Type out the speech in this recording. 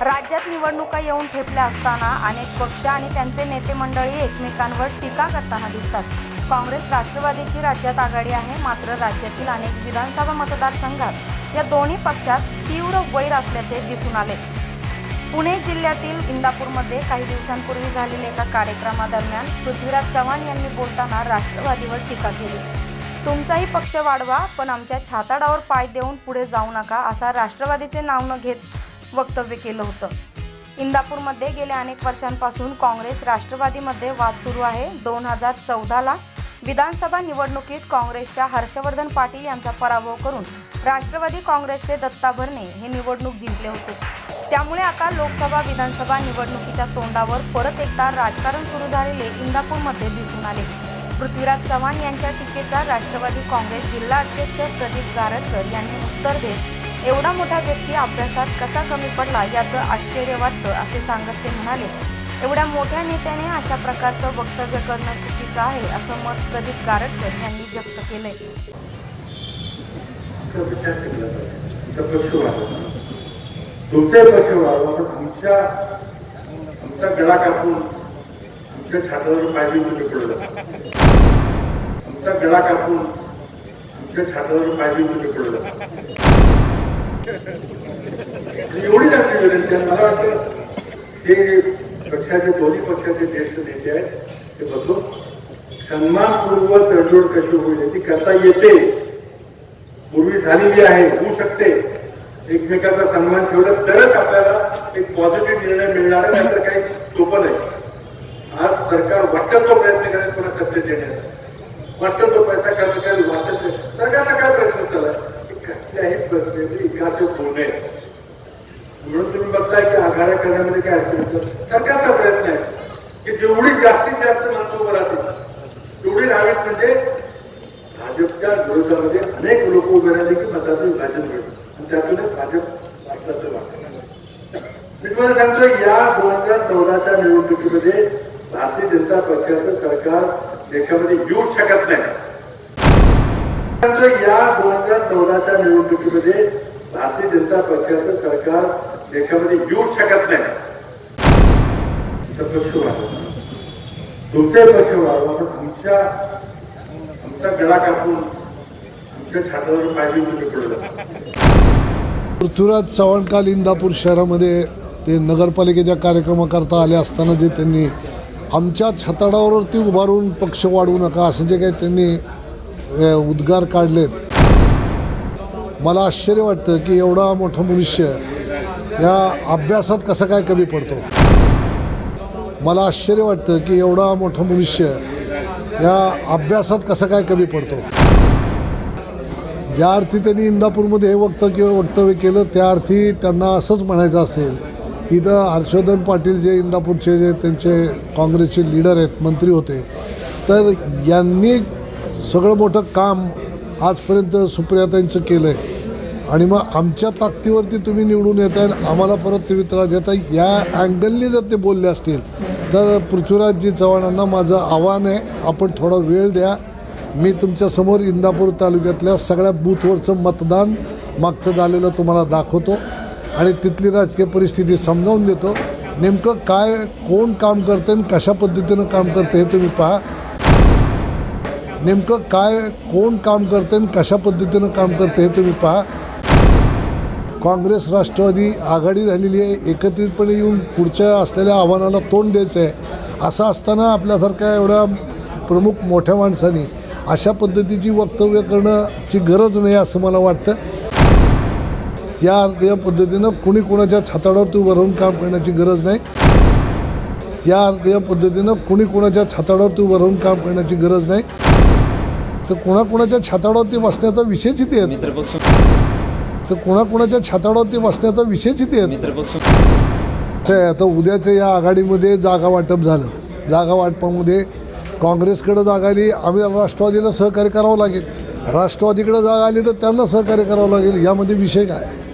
राज्यात निवडणुका येऊन ठेपल्या असताना अनेक पक्ष आणि त्यांचे नेते मंडळी एकमेकांवर टीका करताना दिसतात. काँग्रेस राष्ट्रवादीची राज्यात आघाडी आहे मात्र राज्यातील अनेक विधानसभा मतदारसंघात या दोन्ही पक्षात तीव्र वैर असल्याचे दिसून आले. पुणे जिल्ह्यातील इंदापूरमध्ये काही दिवसांपूर्वी झालेल्या एका कार्यक्रमादरम्यान पृथ्वीराज चव्हाण यांनी बोलताना राष्ट्रवादीवर टीका केली. तुमचाही पक्ष वाढवा पण आमच्या छाताडावर पाय देऊन पुढे जाऊ नका असा राष्ट्रवादीचे नाव न घेत वक्तव्य केलं होतं. इंदापूरमध्ये गेल्या अनेक वर्षांपासून काँग्रेस राष्ट्रवादीमध्ये वाद सुरू आहे. दोन हजार चौदाला विधानसभा निवडणुकीत काँग्रेसच्या हर्षवर्धन पाटील यांचा पराभव करून राष्ट्रवादी काँग्रेसचे दत्ता भरणे हे निवडणूक जिंकले होते. त्यामुळे आता लोकसभा विधानसभा निवडणुकीच्या तोंडावर परत एकदा राजकारण सुरू झालेले इंदापूरमध्ये दिसून आले. पृथ्वीराज चव्हाण यांच्या टीकेचा राष्ट्रवादी काँग्रेस जिल्हा अध्यक्ष प्रदीप गारटकर यांनी उत्तर देत एवढा मोठा व्यक्ती अभ्यासात कसा कमी पडला याचं आश्चर्य वाटतं असे सांगत ते म्हणाले. एवढ्या मोठ्या नेत्याने अशा प्रकारचं वक्तव्य करणं चुकीचं आहे असं मत प्रदीप गारटकर यांनी व्यक्त केलंय. तुमचा पाहिजे. तुमचा पक्ष तुमचाही पक्ष वाढवा आमच्या आमचा गळा कापून आमच्या छातावर पाहिजे म्हणजे पडलं आमचा गळा कापून आमच्या छातावर पाहिजे तुम्ही पुढे एवढी त्याची विनंती आहे मला वाटतं हे पक्षाचे दोन्ही पक्षाचे ज्येष्ठ नेते आहेत ते बसून सन्मानपूर्वक तडजोड कशी होईल ती करता येते. पूर्वी झालेली आहे होऊ शकते. एकमेकाचा सन्मान ठेवला तरच आपल्याला एक पॉझिटिव्ह निर्णय मिळणार आहे त्याचं काही सोपं नाही. आज सरकार वाटतं तो प्रयत्न करेल पुन्हा सत्तेत येण्याचा. वाटतं तो पैसा खर्च करेल वाटत नाही सरकारला काय प्रयत्न चालला की कसल्याही प्रक्रियेने विकास होऊ नये म्हणून तुम्ही बघताय की आघाड्या करण्यामध्ये काय अडचण येतं? सरकारचा प्रयत्न आहे की जेवढी जास्तीत जास्त माणसं उभं राहतील तेवढी राहावीत म्हणजे भाजपच्या विरोधामध्ये अनेक लोक उभे राहिले की मताचं विभाजन होईल. आणि त्यातूनच भाजप वाचला तर मी तुम्हाला सांगतो या दोन हजार चौदाच्या निवडणुकीमध्ये भारतीय जनता पक्षाचं सरकार देशामध्ये येऊ शकत नाही. या दोन हजार चौदाच्या निवडणुकीमध्ये भारतीय जनता पक्षाचं सरकार त्याच्यामध्ये येऊ शकत नाही. पक्ष वाढवा. तुमचाही पक्ष वाढवा पण आमच्या आमचा गळा कापून आमच्या छातावर पाहिजे म्हणजे पडलं पृथ्वीराज चव्हाण काल इंदापूर शहरामध्ये ते नगरपालिकेच्या कार्यक्रमाकरता आले असताना जे त्यांनी आमच्या छताडावरती उभारून पक्ष वाढवू नका असं जे काही त्यांनी उद्गार काढलेत. मला आश्चर्य वाटतं की एवढा मोठा मनुष्य या अभ्यासात कसं काय कमी पडतो? मला आश्चर्य वाटतं की एवढा मोठा मनुष्य या अभ्यासात कसं काय कमी पडतो? ज्या अर्थी त्यांनी इंदापूरमध्ये हे वक्तव्य वक्तव्य केलं त्या अर्थी त्यांना असंच म्हणायचं असेल की इथं हर्षवर्धन पाटील जे इंदापूरचे जे त्यांचे काँग्रेसचे लीडर आहेत मंत्री होते तर यांनी सगळं मोठं काम आजपर्यंत सुप्रियाताईंचं केलं आहे आणि मग आमच्या ताकदीवरती तुम्ही निवडून येत आहे आम्हाला परत तुम्ही त्रास देता या अँगलनी जर ते बोलले असतील तर पृथ्वीराजजी चव्हाणांना माझं आव्हान आहे आपण थोडा वेळ द्या. मी तुमच्यासमोर इंदापूर तालुक्यातल्या सगळ्या बूथवरचं मतदान मागचं झालेलं तुम्हाला दाखवतो आणि तिथली राजकीय परिस्थिती समजावून देतो. नेमकं काय कोण काम करते आणि कशा पद्धतीनं काम करते हे तुम्ही पहा. नेमकं काय कोण काम करते आणि कशा पद्धतीनं काम करते हे तुम्ही पहा. काँग्रेस राष्ट्रवादी आघाडी झालेली आहे एकत्रितपणे येऊन पुढच्या असलेल्या आव्हानाला तोंड द्यायचं आहे असं असताना आपल्यासारख्या एवढ्या प्रमुख मोठ्या माणसांनी अशा पद्धतीची वक्तव्य करण्याची गरज नाही असं मला वाटतं. या या पद्धतीनं कुणी कुणाच्या छाताडावरती उभं राहून काम करण्याची गरज नाही. या या पद्धतीनं कुणी कुणाच्या छाताडावरती उभं राहून काम करण्याची गरज नाही. तर कुणाकुणाच्या छाताडावरती बसण्याचा विषयच इथे येत तर कुणाकुणाच्या छाताडावरती बसण्याचा विषयच इथे आता उद्याचं या आघाडीमध्ये जागा वाटप झालं. जागा वाटपामध्ये काँग्रेसकडे जागा आली आम्ही राष्ट्रवादीला सहकार्य करावं लागेल. राष्ट्रवादीकडे जागा आली तर त्यांना सहकार्य करावं लागेल. यामध्ये विषय काय? आहे?